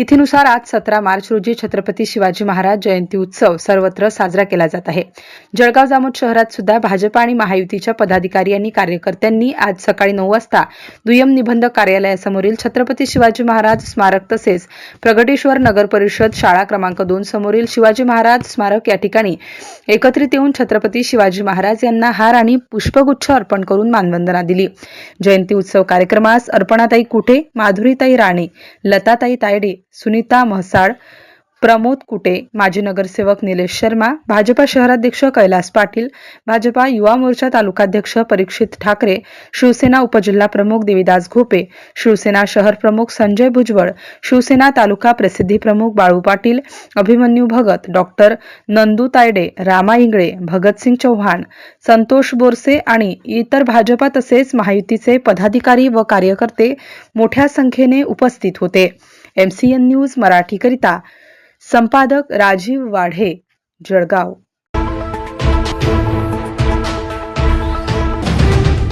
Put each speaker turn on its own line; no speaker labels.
तिथीनुसार आज सतरा मार्च रोजी छत्रपती शिवाजी महाराज जयंती उत्सव सर्वत्र साजरा केला जात आहे. जळगाव जामोद शहरात सुद्धा भाजप आणि महायुतीच्या पदाधिकारी आणि कार्यकर्त्यांनी आज सकाळी नऊ वाजता दुय्यम निबंधक कार्यालयासमोरील छत्रपती शिवाजी महाराज स्मारक तसेच प्रगटेश्वर नगर परिषद शाळा क्रमांक दोन समोरील शिवाजी महाराज स्मारक या ठिकाणी एकत्रित येऊन छत्रपती शिवाजी महाराज यांना हार आणि पुष्पगुच्छ अर्पण करून मानवंदना दिली. जयंती उत्सव कार्यक्रमास अर्पणाताई कुठे माधुरीताई राणे लताताई तायडे सुनीता म्हसाळ प्रमोद कुटे माजी नगरसेवक निलेश शर्मा भाजपा शहराध्यक्ष कैलास पाटील भाजपा युवा मोर्चा तालुकाध्यक्ष परीक्षित ठाकरे शिवसेना उपजिल्हा प्रमुख देवीदास घोपे शिवसेना शहर प्रमुख संजय भुजबळ शिवसेना तालुका प्रसिद्धी प्रमुख बाळू पाटील अभिमन्यू भगत डॉक्टर नंदू तायडे रामा इंगळे भगतसिंग चौहान संतोष बोरसे आणि इतर भाजपा तसेच महायुतीचे पदाधिकारी व कार्यकर्ते मोठ्या संख्येने उपस्थित होते. एम सी एन न्यूज मराठीकरिता संपादक राजीव वाढे जळगाव.